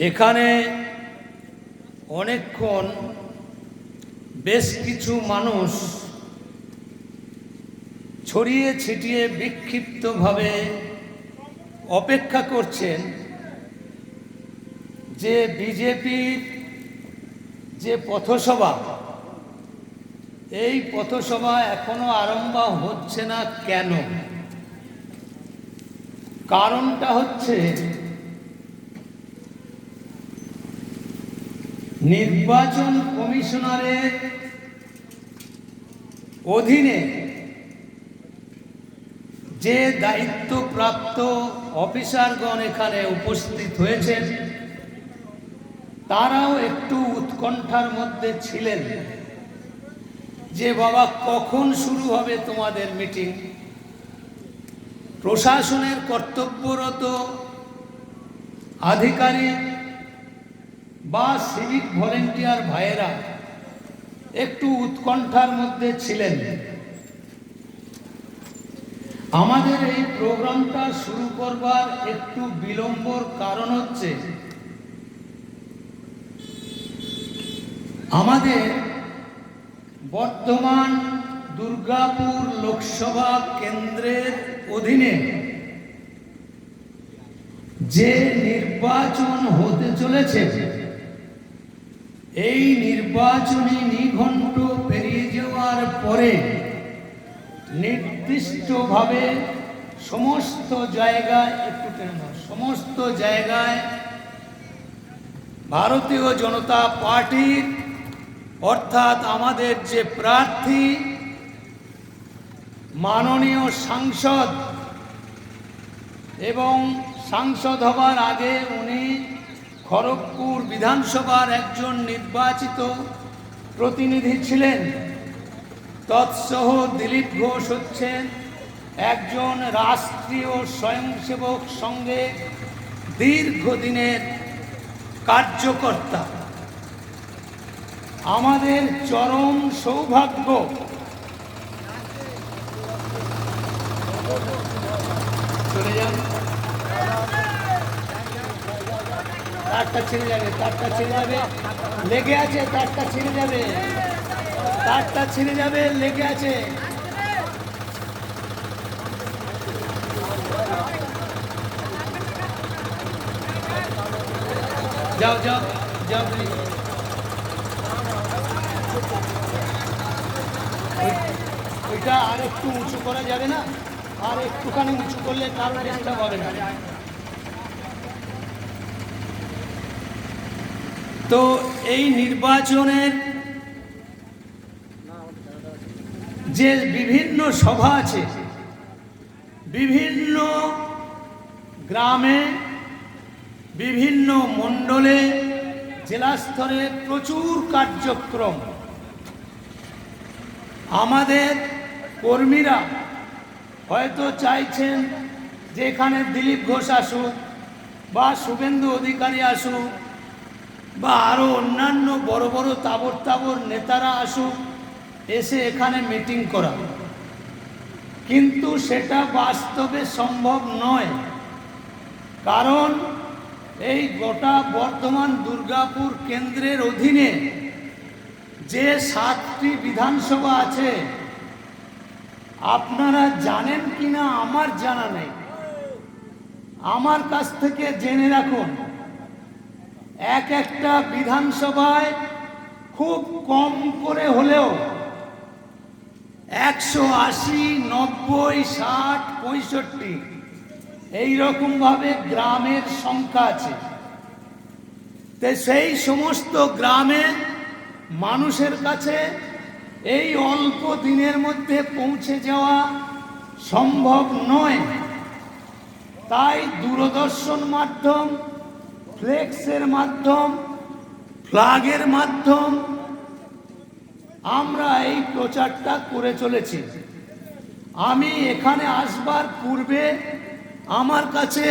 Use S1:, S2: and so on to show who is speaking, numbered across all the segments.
S1: এখানে অনেকক্ষণ বেশ কিছু মানুষ ছড়িয়ে ছিটিয়ে বিক্ষিপ্তভাবে অপেক্ষা করছেন যে বিজেপির যে পথসভা, এই পথসভা এখনও আরম্ভ হচ্ছে না কেন? কারণটা হচ্ছে নির্বাচন কমিশনারের অধীনে যে দায়িত্বপ্রাপ্ত অফিসারগণ এখানে উপস্থিত হয়েছেন তারাও একটু উৎকণ্ঠার মধ্যে ছিলেন। যে বাবা, কখন শুরু হবে তোমাদের মিটিং? প্রশাসনের কর্তব্যরত আধিকারিক বা সিভিক ভলেন্টিয়ার ভাইয়েরা একটু উৎকণ্ঠার মধ্যে ছিলেন। আমাদের এই প্রোগ্রামটা শুরু করবার একটু বিলম্বর কারণ হচ্ছে আমাদের বর্তমান দুর্গাপুর লোকসভা কেন্দ্রের অধীনে যে নির্বাচন হতে চলেছে এই নির্বাচনী নিঘণ্ট পেরিয়ে যাওয়ার পরে নির্দিষ্টভাবে সমস্ত জায়গায় একটু নাও, সমস্ত জায়গায় ভারতীয় জনতা পার্টির অর্থাৎ আমাদের যে প্রার্থী, মাননীয় সাংসদ এবং সাংসদ হবার আগে উনি খড়গপুর বিধানসভার একজন নির্বাচিত প্রতিনিধি ছিলেন। তৎসহ দিলীপ ঘোষ হচ্ছেন একজন রাষ্ট্রীয় স্বয়ংসেবক সঙ্গে দীর্ঘদিনের কার্যকর্তা। আমাদের চরম সৌভাগ্য। চলে যান। তারটা ছিঁড়ে যাবে তারটা ছিঁড়ে যাবে, লেগে আছে তারটা ছিঁড়ে যাবে। তারটা ছিঁড়ে যাবে, লেগে আছে। যাও যাও যাও please। ওই- ওইটা আর একটু উঁচু করা যাবে না, আর একটুখানি উঁচু করলে কারও ডিস্টার্ব হবে না। তো এই নির্বাচনের যে বিভিন্ন সভা আছে, বিভিন্ন গ্রামে, বিভিন্ন মণ্ডলে, জেলা স্তরে প্রচুর কার্যক্রম। আমাদের কর্মীরা হয়তো চাইছেন যে এখানে দিলীপ ঘোষ আসুক বা শুভেন্দু অধিকারী আসুক বা আরও অন্যান্য বড় বড় তাবর তাবর নেতারা আসুক, এসে এখানে মিটিং করা। কিন্তু সেটা বাস্তবে সম্ভব নয়। কারণ এই গোটা বর্ধমান দুর্গাপুর কেন্দ্রের অধীনে যে সাতটি বিধানসভা আছে, আপনারা জানেন কিনা আমার জানা নেই। আমার কাছ থেকে জেনে রাখুন, এক একটা বিধানসভায় খুব কম করে হলেও একশো আশি, নব্বই, ষাট, পঁয়ষট্টি এইরকমভাবে গ্রামের সংখ্যা আছে। সেই সমস্ত গ্রামে মানুষের কাছে এই অল্প দিনের মধ্যে পৌঁছে যাওয়া সম্ভব নয়। তাই দূরদর্শন মাধ্যম, ফ্লেক্সের মাধ্যম, ফ্লাগের মাধ্যম আমরা এই প্রচারটা করে চলেছি। আমি এখানে আসবার পূর্বে আমার কাছে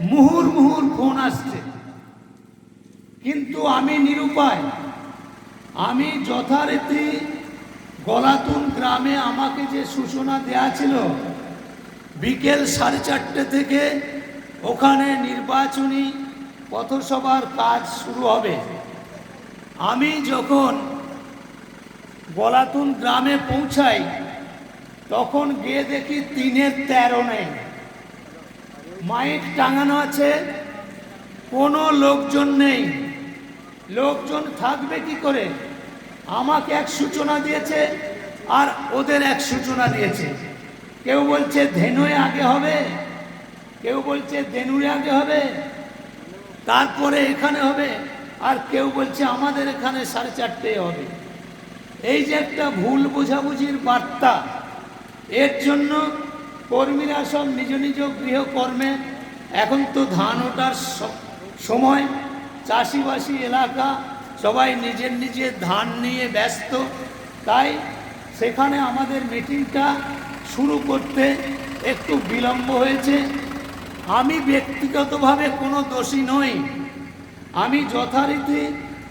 S1: মুহুর মুহুর ফোন আসছে। কিন্তু আমি নিরুপায়। আমি যথারীতি গলাতুন গ্রামে আমাকে যে সূচনা দেয়া ছিল, বিকেল সাড়ে চারটে থেকে ওখানে নির্বাচনী পথসভার কাজ শুরু হবে। আমি যখন গলাতুন গ্রামে পৌঁছাই, তখন গিয়ে দেখি তিনের তেরো নেই। মাইক টাঙানো আছে, কোনো লোকজন নেই। লোকজন থাকবে কি করে? আমাকে এক সূচনা দিয়েছে আর ওদের এক সূচনা দিয়েছে। কেউ বলছে ধেনুয়ে আগে হবে। কেউ বলছে ধেনুয়ে আগে হবে। তারপরে এখানে হবে। আর কেউ বলছে, আমাদের এখানে সাড়ে চারটে হবে। এই যে একটা ভুল বোঝাবুঝির বার্তা, এর জন্য কর্মীরা সব নিজ নিজ গৃহকর্মে, এখন তো ধান ওঠার সময়, চাষিবাসী এলাকা সবাই নিজের নিজের ধান নিয়ে ব্যস্ত। তাই সেখানে আমাদের মিটিংটা শুরু করতে একটু বিলম্ব হয়েছে। আমি ব্যক্তিগতভাবে কোনো দোষী নই। আমি যথারীতি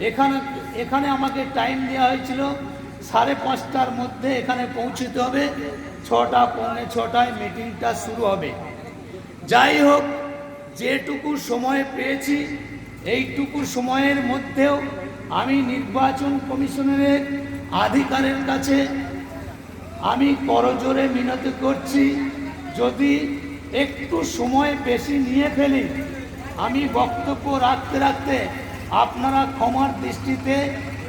S1: এখানে এখানে আমাকে টাইম দেওয়া হয়েছিল সাড়ে পাঁচটার মধ্যে এখানে পৌঁছতে হবে। ছটা, পৌনে ছটায় মিটিংটা শুরু হবে। যাই হোক, যেটুকু সময় পেয়েছি, এইটুকু সময়ের মধ্যেও আমি নির্বাচন কমিশনারের আধিকারের কাছে আমি করজোরে মিনতি করছি। যদি একটু সময় বেশি নিয়ে ফেলি, আমি বক্তব্য রাখতে রাখতে আপনারা ক্ষমার দৃষ্টিতে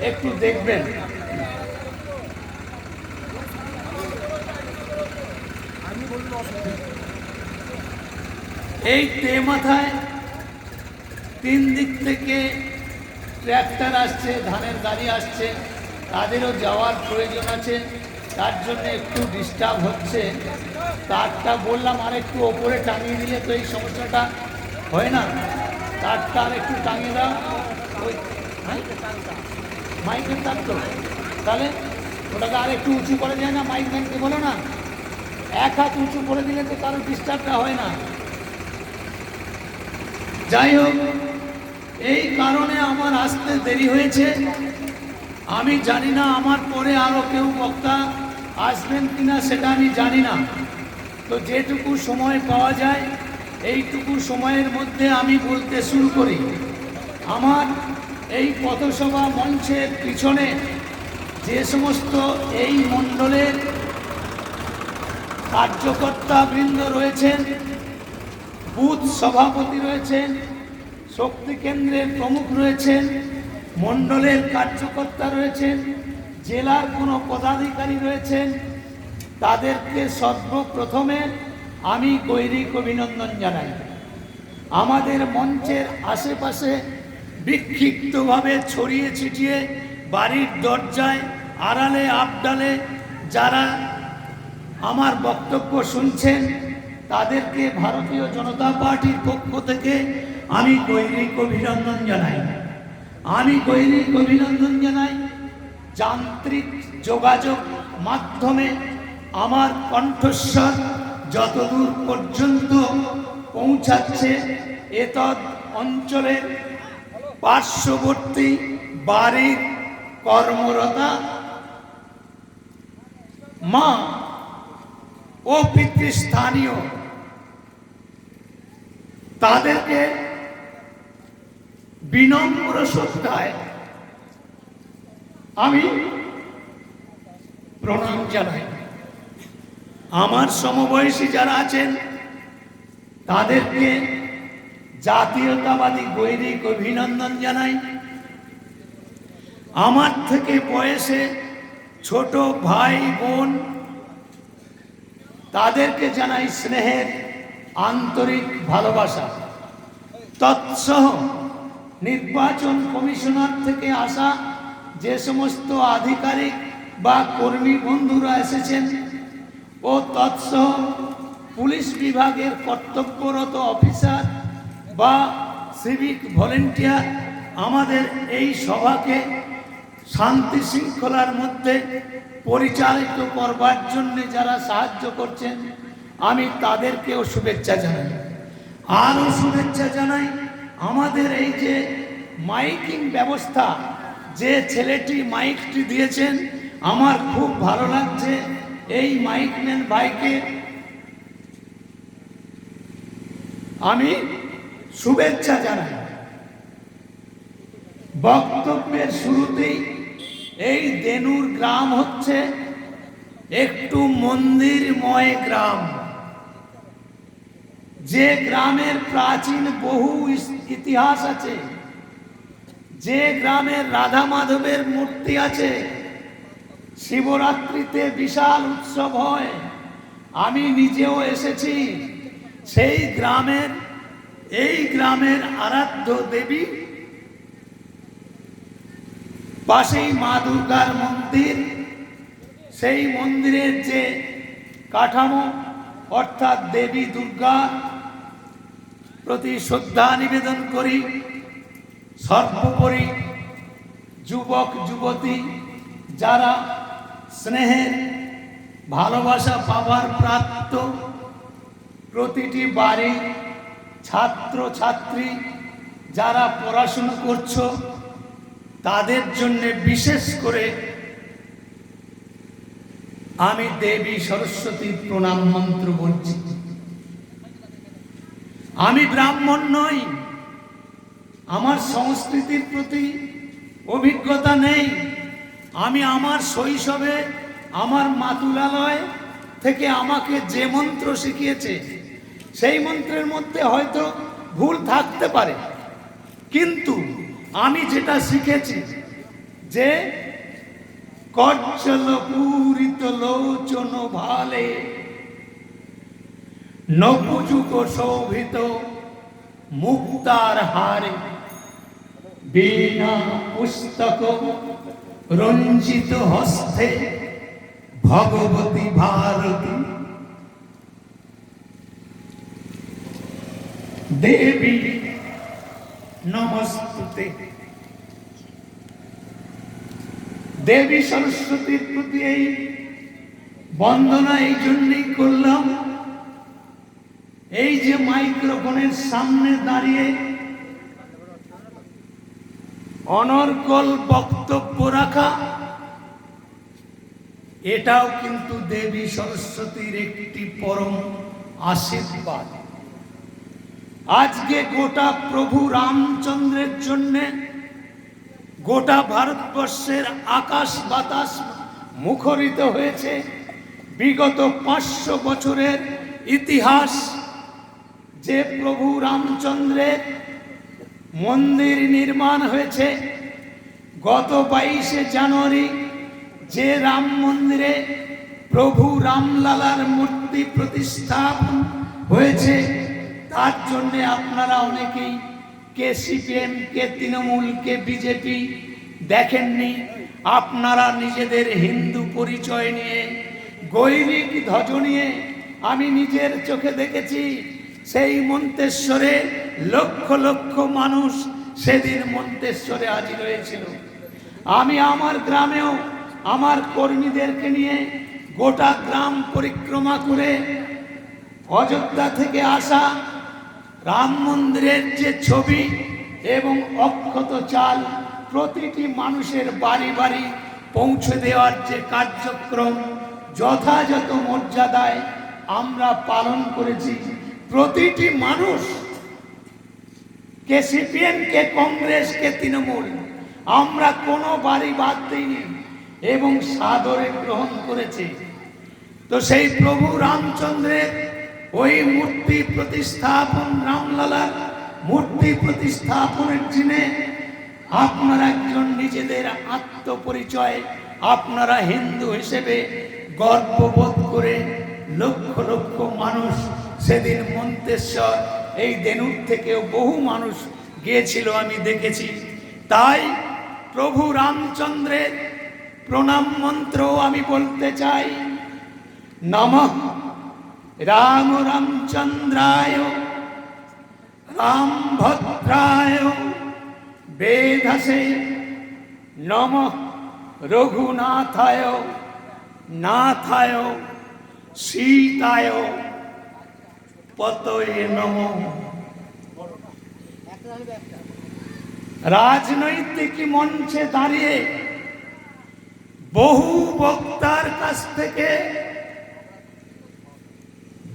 S1: একটু দেখবেন। এই তে মাথায় তিন দিক থেকে ট্র্যাক্টর আসছে, ধানের গাড়ি আসছে, তাদেরও যাওয়ার প্রয়োজন আছে। তার জন্য একটু ডিস্টার্ব হচ্ছে। তারটা বললাম আর একটু ওপরে টাঙিয়ে দিলে তো এই সমস্যাটা হয় না। তারটা আর একটু টাঙিয়ে দাও। ওই? মাইকের তার তো তাহলে ওটাকে আর একটু উঁচু করে যায় না, মাইক ম্যানকে বলো না। এক হাত উঁচু করে দিলে তো কারও ডিস্টার্বটা হয় না। যাই হোক এই কারণে আমার আসতে দেরি হয়েছে। আমি জানি না আমার পরে আরও কেউ বক্তা আসবেন কিনা, সেটা আমি জানি না। তো যেটুকু সময় পাওয়া যায়, এইটুকু সময়ের মধ্যে আমি বলতে শুরু করি। আমার এই পথসভা মঞ্চের পিছনে যে সমস্ত এই মণ্ডলের কার্যকর্তা বৃন্দ রয়েছেন, বুথ সভাপতি রয়েছেন শক্তি কেন্দ্রের প্রমুখ রয়েছেন, মণ্ডলের কার্যকর্তা রয়েছেন, জেলার কোনো পদাধিকারী রয়েছেন। তাদেরকে সর্বপ্রথমে আমি গৈরিক অভিনন্দন জানাই। আমাদের মঞ্চের আশেপাশে বিক্ষিপ্তভাবে ছড়িয়ে ছিটিয়ে বাড়ির দরজায়, আড়ালে, আবডালে যারা আমার বক্তব্য শুনছেন, তাদেরকে ভারতীয় জনতা পার্টির পক্ষ থেকে আমি গৈরিক অভিনন্দন জানাই। আমি গৈরিক অভিনন্দন জানাই। যান্ত্রিক যোগাযোগ মাধ্যমে আমার কণ্ঠস্বর যতদূর পর্যন্ত পৌঁছাচ্ছে এতদ অঞ্চলের পার্শ্ববর্তী বাড়ির কর্মরতা। মা ও পিতৃস্থানীয়, তাদেরকে বিনম্র শ্রদ্ধায় আমি প্রণাম জানাই। আমার সমবয়সী যারা আছেন তাদেরকে জাতীয়তাবাদী গৈরিক অভিনন্দন জানাই। আমার থেকে বয়সে ছোট ভাই, বোন, তাদেরকে জানাই স্নেহের আন্তরিক ভালোবাসা। তৎসহ নির্বাচন কমিশনার থেকে আসা যে সমস্ত আধিকারিক বা কর্মী বন্ধুরা এসেছেন ও তৎসহ পুলিশ বিভাগের কর্তব্যরত অফিসার বা সিভিক ভলেন্টিয়ার আমাদের এই সভাকে শান্তি শৃঙ্খলার মধ্যে পরিচালিত করবার জন্যে যারা সাহায্য করছেন, আমি তাদেরকেও শুভেচ্ছা জানাই। আরও শুভেচ্ছা জানাই আমাদের এই যে মাইকিং ব্যবস্থা, যে ছেলেটি মাইকটি দিয়েছেন, আমার খুব ভালো লাগছে। এই মাইকম্যান ভাইকে আমি শুভেচ্ছা জানাই। বক্তব্যের শুরুতেই এই দেনুর গ্রাম হচ্ছে একটু মন্দিরময় গ্রাম। যে গ্রামের প্রাচীন বহু ইতিহাস আছে, যে গ্রামের রাধা মাধবের মূর্তি আছে, শিবরাত্রিতে বিশাল উৎসব হয়। আমি নিজেও এসেছি সেই গ্রামের, এই গ্রামের আরাধ্য দেবী। পাশেই মা দুর্গার মন্দির, সেই মন্দিরের যে কাঠামো, অর্থাৎ দেবী দুর্গা প্রতি শ্রদ্ধা নিবেদন করি। সর্বোপরি যুবক, যুবতী, যারা স্নেহের ভালোবাসা পাবার প্রাপ্ত, প্রতিটি বাড়ি ছাত্র ছাত্রী যারা পড়াশুনো করছ, তাদের জন্য বিশেষ করে আমি দেবী সরস্বতীর প্রণাম মন্ত্র বলছি। আমি ব্রাহ্মণ নই। আমার সংস্কৃতির প্রতি অভিজ্ঞতা নেই। আমি আমার শৈশবে আমার মাতুলালয় থেকে আমাকে যে মন্ত্র শিখিয়েছে, সেই মন্ত্রের মধ্যে হয়তো ভুল থাকতে পারে। কিন্তু আমি যেটা শিখেছি যে কজ্জল পূরিত লোচন ভালে নপুযুগ শোভিত মুক্তার হারে বীণা পুস্তক রঞ্জিত হস্তে ভগবতী ভারতী দেবী নমস্তুতে দেবী সরস্বতীর প্রতি এই বন্দনা এই জন্যই করলাম এই যে মাইক্রোফোনের সামনে দাঁড়িয়ে অনর্গল বক্তব্য রাখা, এটাও কিন্তু দেবী সরস্বতীর একটি পরম আশীর্বাদ। আজকে গোটা প্রভু রামচন্দ্রের জন্যে গোটা ভারতবর্ষের আকাশ বাতাস মুখরিত হয়েছে। বিগত পাঁচশো বছরের ইতিহাস যে প্রভু রামচন্দ্রের মন্দির নির্মাণ হয়েছে, গত বাইশে জানুয়ারি যে রাম মন্দিরে প্রভু রামলালার মূর্তি প্রতিস্থাপন হয়েছে, তার জন্যে আপনারা অনেকেই কে সিপিএম কে তৃণমূল, কে বিজেপি দেখেননি। আপনারা নিজেদের হিন্দু পরিচয় নিয়ে, গৈরিক ধ্বজ নিয়ে আমি নিজের চোখে দেখেছি। সেই মন্তেশ্বরে লক্ষ লক্ষ মানুষ সেদিন মন্তেশ্বরে হাজির হয়েছিল। আমি আমার গ্রামেও আমার কর্মীদেরকে নিয়ে গোটা গ্রাম পরিক্রমা করে অযোধ্যা থেকে আসা রাম মন্দিরের যে ছবি এবং অক্ষত চাল প্রতিটি মানুষের বাড়ি বাড়ি পৌঁছে দেওয়ার যে কার্যক্রম যথাযথ মর্যাদায় আমরা পালন করেছি। প্রতিটি মানুষ, কে সিপিএম, কে কংগ্রেস, কে তৃণমূল, আমরা কোনো বাড়ি বাদ দিইনি এবং সাদরে গ্রহণ করেছি। তো সেই প্রভু রামচন্দ্রের ওই মূর্তি প্রতিস্থাপন, রামলালার মূর্তি প্রতিস্থাপনের দিনে আপনারা একজন নিজেদের আত্মপরিচয়, আপনারা হিন্দু হিসেবে গর্ববোধ করে লক্ষ লক্ষ মানুষ সেদিন মন্তেশ্বর এই দেনুর থেকেও বহু মানুষ গিয়েছিল, আমি দেখেছি। তাই প্রভু রামচন্দ্রের প্রণাম মন্ত্র আমি বলতে চাই। নমঃ রাম রামচন্দ্রায় রাম ভদ্রায় বেধসে নম রঘুনাথায়, নাথায়, সীতায়। নম। রাজনৈতিক মঞ্চে দাঁড়িয়ে বহু বক্তার কাছ থেকে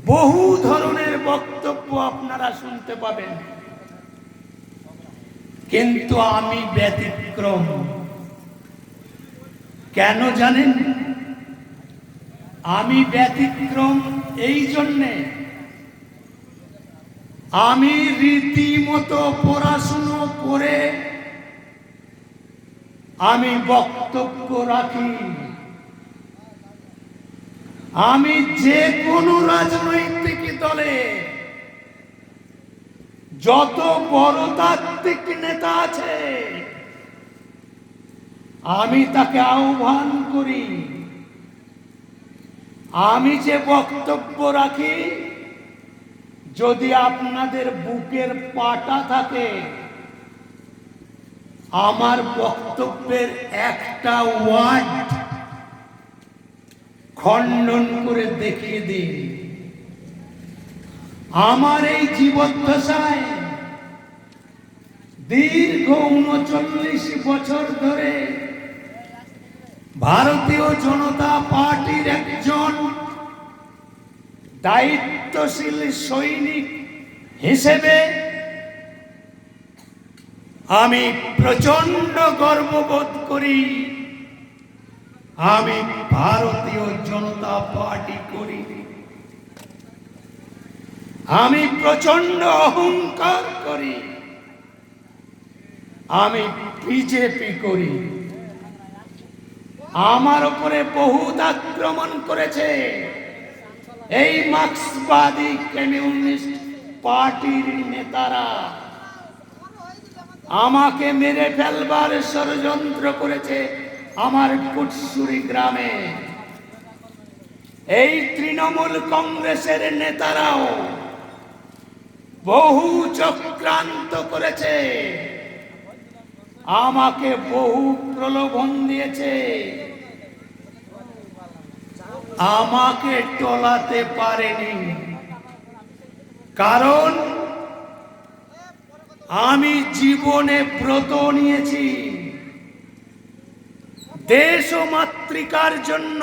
S1: বহু ধরনের বক্তব্য আপনারা শুনতে পাবেন। কিন্তু আমি ব্যতিক্রম। কেন জানেন? আমি ব্যতিক্রম এই জন্যে আমি রীতিমতো পড়াশুনো করে আমি বক্তব্য রাখি। আমি যে কোনো রাজনৈতিক দলে যত বড় তাত্ত্বিক নেতা আছে, আমি তাকে আহ্বান করি। আমি যে বক্তব্য রাখি যদি আপনাদের বুকের পাটা থাকে, আমার বক্তব্যের একটা ওয়ার্ড খণ্ডন করে দেখিয়ে দিন। আমার এই জীবদ্দশায় দীর্ঘ উনচল্লিশ বছর ধরে ভারতীয় জনতা পার্টির একজন দায়িত্বশীল সৈনিক হিসেবে আমি প্রচণ্ড গর্ববোধ করি। আমি ভারতীয় জনতা পার্টি করি। আমি প্রচণ্ড অহংকার করি। আমি বিজেপি করি। আমার উপরে বহুত আক্রমণ করেছে। এই মার্ক্সবাদী কমিউনিস্ট পার্টির নেতারা আমাকে মেরে ফেলবার ষড়যন্ত্র করেছে আমার কুটসুরি গ্রামে। এই তৃণমূল কংগ্রেসের নেতারাও বহু চক্রান্ত করেছে। আমাকে বহু প্রলোভন দিয়েছে। আমাকে টলাতে পারেনি। কারণ আমি জীবনে ব্রত নিয়েছি। দেশ ও মাতৃকার জন্য,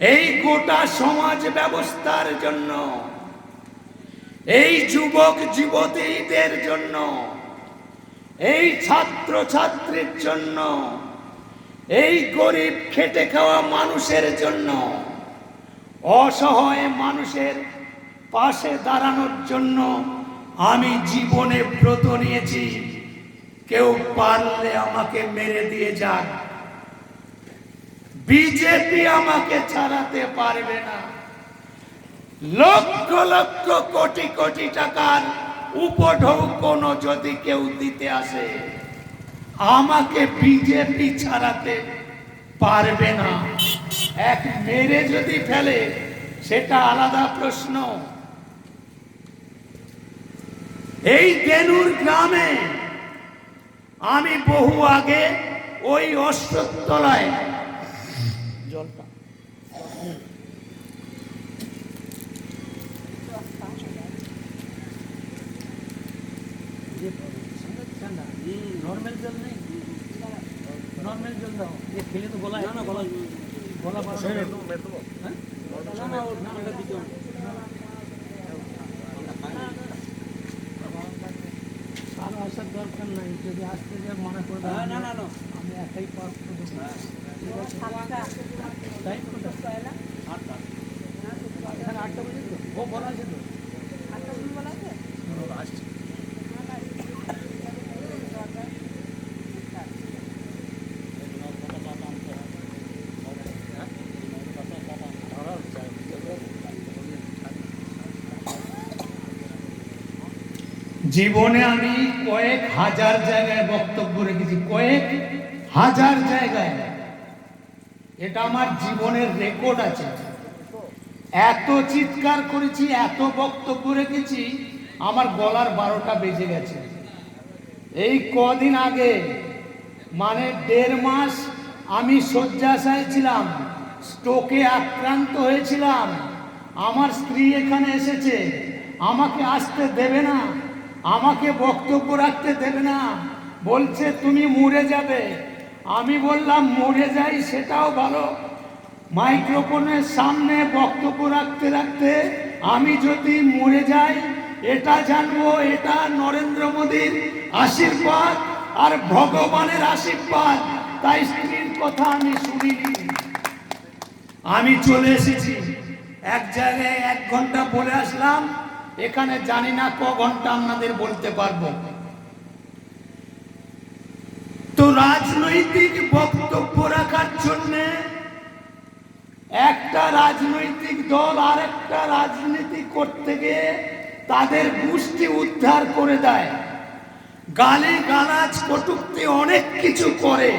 S1: এই গোটা সমাজ ব্যবস্থার জন্য, এই যুবক যুবতীদের জন্য, এই ছাত্র ছাত্রীর জন্য এই গরিব খেটে খাওয়া মানুষের জন্য, অসহায় মানুষের পাশে দাঁড়ানোর জন্য আমি জীবনে ব্রত নিয়েছি। কেউ পারলে আমাকে মেরে দিয়ে যাক। বিজেপি আমাকে ছাড়াতে পারবে না। লক্ষ লক্ষ কোটি কোটি টাকার উপঢৌকন যদি কেউ দিতে আসে। আমাকে বিজেপি ছাড়াতে পারবে না। এক মেরে যদি ফেলে, সেটা আলাদা প্রশ্ন। এই বেনুর গ্রামে আমি বহু আগে ওই অশ্বতলায়
S2: নর্মাল জল নেই? নর্মাল জল দাও। এ খেলে তো গলা না না গলা গলা পার হয়ে হ্যাঁ? না, না, ওর নামটা দিতে হবে। কারও আসার দরকার নাই যদি আসতে যে মনে করে দেয়, আমি একাই পার করে দেবো। তাই তো? এখানে আটটা বাজে তো? ও বলা আছে তো? ও, আসছে।
S1: জীবনে আমি কয়েক হাজার জায়গায় বক্তব্য রেখেছি, কয়েক হাজার জায়গায়। এটা আমার জীবনের রেকর্ড আছে। এত চিৎকার করেছি, এত বক্তব্য রেখেছি, আমার গলার বারোটা বেজে গেছে। এই কদিন আগে মানে দেড় মাস আমি শয্যাশায় ছিলাম স্টোকে আক্রান্ত হয়েছিলাম, আমার স্ত্রী এখানে এসেছে, আমাকে আসতে দেবে না। আমাকে বক্তব্য রাখতে দেবে না। বলছে, তুমি মরে যাবে। আমি বললাম, মরে যাই, সেটাও ভালো। মাইক্রোফোনের সামনে বক্তব্য রাখতে রাখতে আমি যদি মরে যাই, এটা জানব, এটা নরেন্দ্র মোদীর আশীর্বাদ আর ভগবানের আশীর্বাদ। তাই স্ত্রীর কথা আমি শুনিনি। আমি চলে এসেছি। এক জায়গায় এক ঘণ্টা বলে আসলাম। এখানে জানি না ক ঘণ্টা আপনাদের বলতে পারব। তো রাজনৈতিক বক্তব্য রাখার জন্য একটা রাজনৈতিক দল আর একটা রাজনীতি করতে গিয়ে তাদের গোষ্ঠী উদ্ধার করে দেয়। গালি গালাজ কটুক্তি অনেক কিছু করে।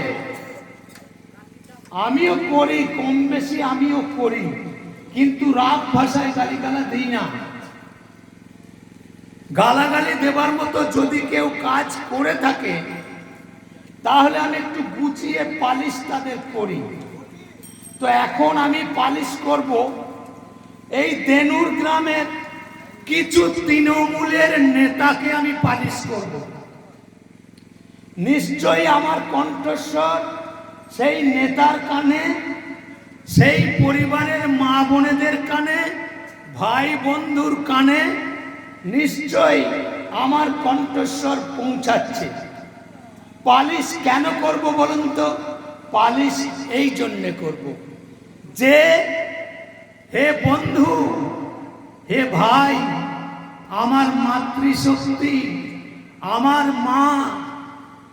S1: আমিও করি, কম বেশি আমিও করি, কিন্তু রাগ ভাষায় গালিগালা দিই না। গালাগালি দেবার মতো যদি কেউ কাজ করে থাকে, তাহলে আমি একটু গুছিয়ে পালিশ তাদের করি। তো এখন আমি পালিশ করব এই দেনুর গ্রামের কিছু তৃণমূলের নেতাকে আমি পালিশ করব। নিশ্চয়ই আমার কণ্ঠস্বর সেই নেতার কানে, সেই পরিবারের মা বোনেদের কানে, ভাই বন্ধুর কানে নিশ্চয়ই আমার কণ্ঠস্বর পৌঁছাচ্ছে। পালিশ কেন করব বলুন তো? পালিশ এই জন্যে করব। যে, হে বন্ধু, হে ভাই, আমার মাতৃশক্তি, আমার মা,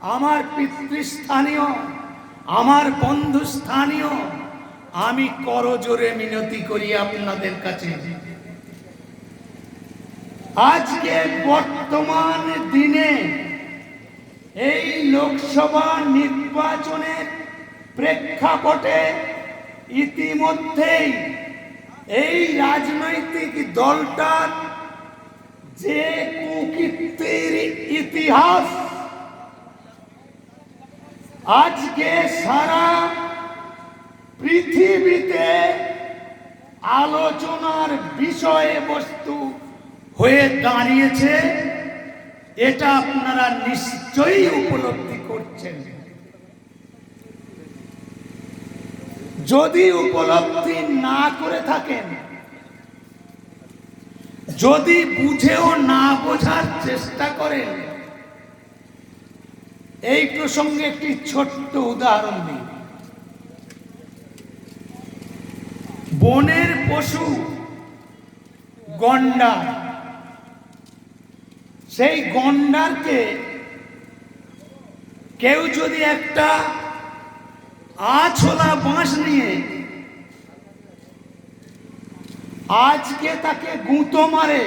S1: আমার পিতৃস্থানীয়, আমার বন্ধু স্থানীয় আমি করজোরে মিনতি করি আপনাদের কাছে। আজকে বর্তমান দিনে এই লোকসভা নির্বাচনের প্রেক্ষাপটে ইতিমধ্যেই এই রাজনৈতিক দলটার যে কুকীর্তির ইতিহাস, আজকে সারা পৃথিবীতে আলোচনার বিষয়ে বস্তু হয়ে দাঁড়িয়েছে, এটা আপনারা নিশ্চয়ই উপলব্ধি করছেন। যদি উপলব্ধি না করে থাকেন, যদি বুঝেও না বোঝার চেষ্টা করেন, এই প্রসঙ্গে একটি ছোট্ট উদাহরণ দিই। বনের পশু গন্ডার সেই গন্ডারকে কেউ যদি একটা আছলা বাঁশ নিয়ে আজকে তাকে গুঁতো মারে,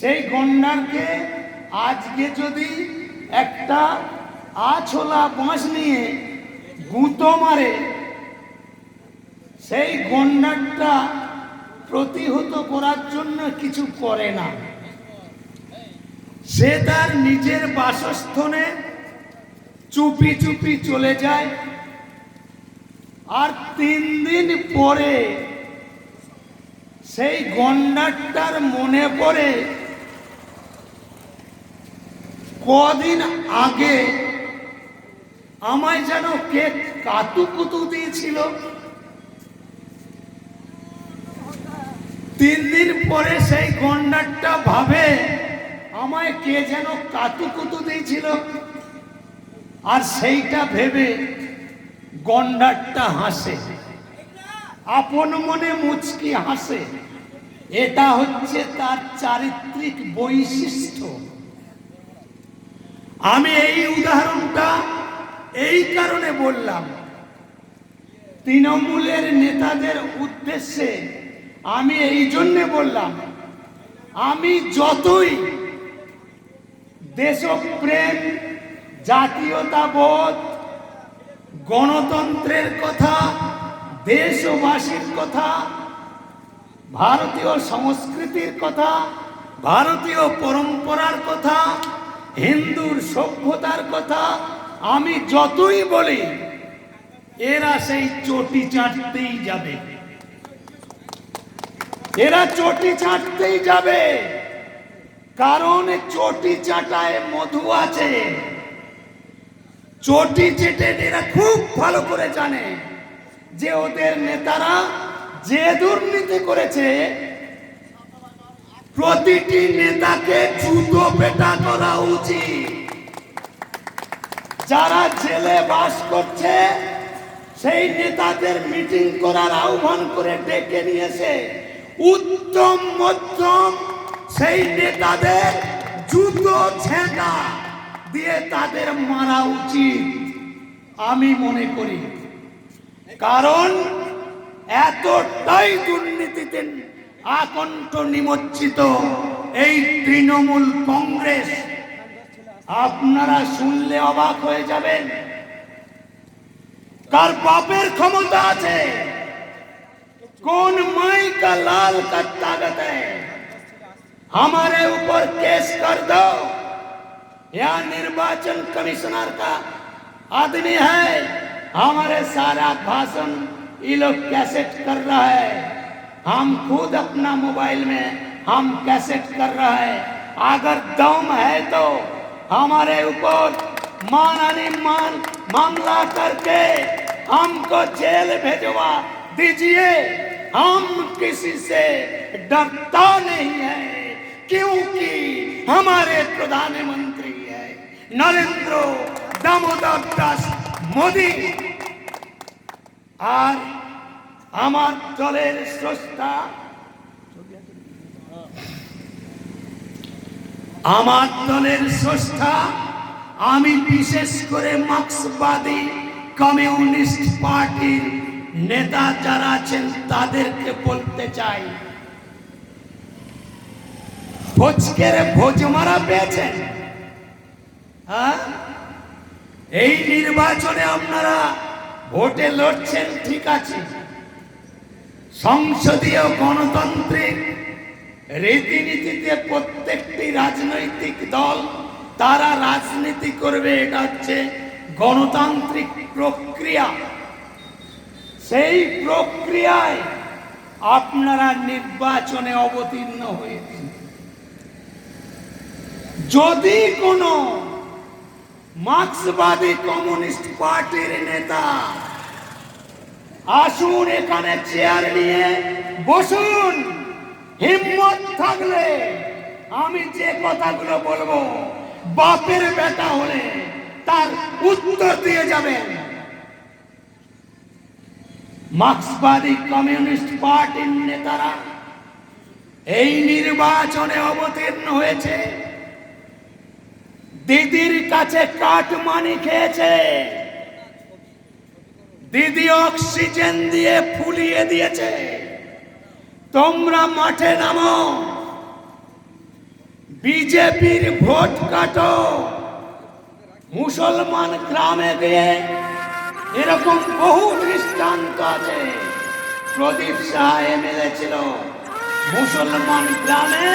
S1: সেই গন্ডারকে আজকে যদি একটা আছলা বাঁশ নিয়ে গুঁতো মারে, সেই গন্ডারটা প্রতিহত করার জন্য কিছু করে না। সে তার নিজের বাসস্থানে চুপি চুপি চলে যায়। আর তিন দিন পরে সেই গন্ডারটার মনে পড়ে, কদিন আগে আমায় যেন কে কাতুকুতু দিয়েছিল। তিন দিন পরে সেই গন্ডারটা ভাবে আমায় কে যেন কাতুকুতু দিয়েছিল? আর সেইটা ভেবে গন্ডারটা হাসে। আপন মনে মুচকি হাসে। এটা হচ্ছে তার চারিত্রিক বৈশিষ্ট্য। আমি এই উদাহরণটা এই কারণে বললাম, তৃণমূলের নেতাদের উদ্দেশ্যে আমি এই জন্যে বললাম, আমি যতই দেশপ্রেম, জাতীয়তাবোধ, গণতন্ত্রের কথা, দেশবাসীর কথা, ভারতীয় সংস্কৃতির কথা, ভারতীয় পরম্পরার কথা, হিন্দুর সভ্যতার কথা, আমি যতই বলি, এরা সেই চটি চাটতেই যাবে। এরা চটি চাটতেই যাবে। কারণ চটি চাটায় মধু আছে। চটি চেটে এরা খুব ভালো করে জানে যে ওদের নেতারা যে দুর্নীতি করেছে, প্রতিটি নেতাকে জুতো পেটা করা উচিত। যারা জেলে বাস করছে, সেই নেতাদের মিটিং করার আহ্বান করে ডেকে নিয়েছে। উত্তম মধ্যম সেই নেতাদের জুতো ছেঁকা দিয়ে তাদের মারা উচিত, আমি মনে করি। কারণ এতটাই দুর্নীতিতে আকণ্ঠ নিমজ্জিত এই তৃণমূল কংগ্রেস। আপনারা শুনলে অবাক হয়ে যাবেন। কার বাপের ক্ষমতা আছে? কোন মাইকা লাল কাত্তা দেয় हमारे ऊपर केस कर दो। या निर्वाचन कमिश्नर का आदमी है। हमारे सारा भाषण ये लोग कैसेट कर रहा है। हम खुद अपना मोबाइल में हम कैसेट कर रहा है। अगर दम है तो हमारे ऊपर मान मामला करके हमको जेल भेजवा दीजिए। हम किसी से डरता नहीं है। क्योंकि हमारे प्रधानमंत्री है नरेंद्र दामोदर दास मोदी আর আমার দলের স্রষ্টা আমার দলের স্রষ্টা আমি বিশেষ করে মার্ক্সবাদী কমিউনিস্ট পার্টির নেতা যারা আছেন তাদেরকে বলতে চাই ভোজকের ভোজ মারা পেয়েছেন হ্যাঁ? এই নির্বাচনে আপনারা ভোটে লড়ছেন, ঠিক আছে। সংসদীয় গণতান্ত্রিক রীতিনীতিতে প্রত্যেকটি রাজনৈতিক দল তারা রাজনীতি করবে, এটা হচ্ছে গণতান্ত্রিক প্রক্রিয়া। সেই প্রক্রিয়ায় আপনারা নির্বাচনে অবতীর্ণ হয়েছেন। যদি কোনো মার্ক্সবাদী কমিউনিস্ট পার্টির নেতা আসুন এখানে চেয়ার নিয়ে বসুন, হিম্মত থাকলে আমি যে কথাগুলো বলব, বাপের বেটা হলে তার উত্তর দিয়ে যাবেন। মার্ক্সবাদী কমিউনিস্ট পার্টির নেতারা এই নির্বাচনে অবতীর্ণ হয়েছে। দিদির কাছে কাঠ কাটমানি খেয়েছে। দিদি অক্সিজেন দিয়ে ফুলিয়ে দিয়েছে। তোমরা মাঠে নামো। বিজেপির ভোট কাটো। মুসলমান গ্রামে গিয়ে এরকম বহু দৃষ্টান্ত আছে। প্রদীপ শাহ এমএলএ ছিল। মুসলমান গ্রামে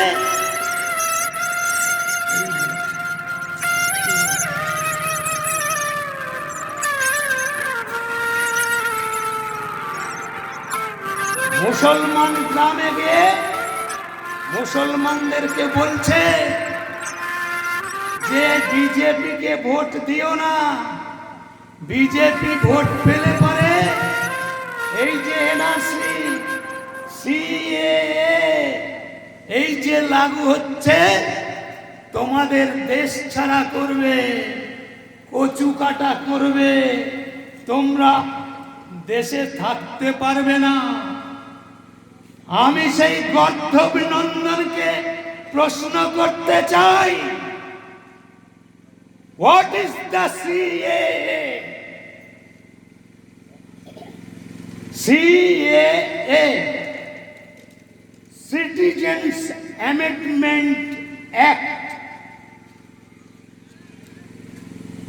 S1: মুসলমান গ্রামে গিয়ে মুসলমানদেরকে বলছে যে বিজেপিকে ভোট দিও না। বিজেপি ভোট পেলে পরে এই যে এনআরসি সিএ এই যে লাগু হচ্ছে, তোমাদের দেশ ছাড়া করবে, কচু কাটা করবে, তোমরা দেশে থাকতে পারবে না। আমি সেই গর্ধ অভিনন্দনকে প্রশ্ন করতে চাই। What is the CA CA citizens amendment act